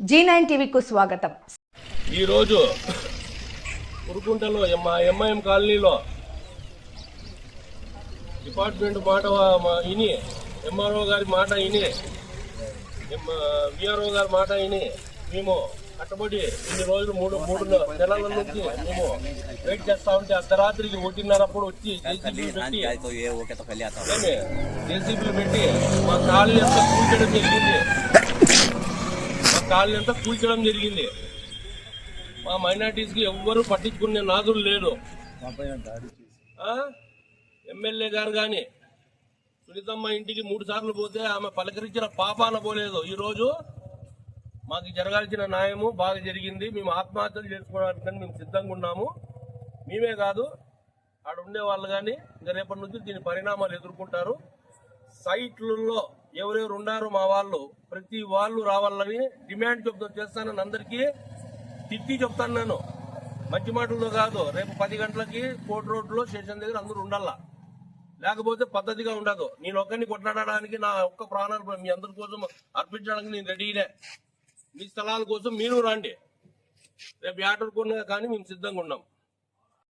G nine టీవీకు స్వాగతం. ఈరోజు కురుకుంటలో మా ఎంఐఎం కాలనీలో డిపార్ట్మెంట్ మాట విని ఎంఆర్ఓ గారి మాట విని విఆర్ఓ గారి మాట విని మేము కట్టబడి ఇన్ని రోజులు మూడు మూడు నెలల నుంచి మేము వెయిట్ చేస్తా ఉంటే అర్ధరాత్రికి ఒకటిన్నరప్పుడు వచ్చి జేసీబీలు పెట్టి జేసీబీలు పెట్టి మా కాలనీ ఎంత కూల్చడం జరిగింది. కాలనీ అంతా కూల్చడం జరిగింది. మా మైనార్టీస్కి ఎవ్వరూ పట్టించుకునే నాదులు లేదు ఆ? ఎమ్మెల్యే గారు కానీ సునీతమ్మ ఇంటికి మూడు సార్లు పోతే ఆమె పలకరించిన పాపాన పోలేదు. ఈ రోజు మాకు జరగాల్సిన న్యాయము బాగా జరిగింది. మేము ఆత్మహత్యలు చేసుకోవడానికి కానీ మేము సిద్ధంగా ఉన్నాము. మేమే కాదు ఆడ ఉండే వాళ్ళు కానీ ఇంకా రేపటి నుంచి దీని పరిణామాలు ఎదుర్కొంటారు. సైట్లలో ఎవరెవరు ఉన్నారో మా వాళ్ళు ప్రతి వాళ్ళు రావాలని డిమాండ్ చెప్తా చేస్తానని అందరికీ తిట్టి చెప్తాను నేను. మంచి మాటల్లో కాదు రేపు పది గంటలకి కోర్టు రోడ్లో స్టేషన్ దగ్గర అందరూ ఉండాలా? లేకపోతే పద్ధతిగా ఉండదు. నేను ఒక్కరిని కొట్లాడడానికి నా ఒక్క ప్రాణాలు మీ అందరి కోసం అర్పించడానికి నేను రెడీనే మీ స్థలాల కోసం మీరు రండి. రేపు ఏటర్కొన్నా కానీ మేము సిద్ధంగా ఉన్నాం.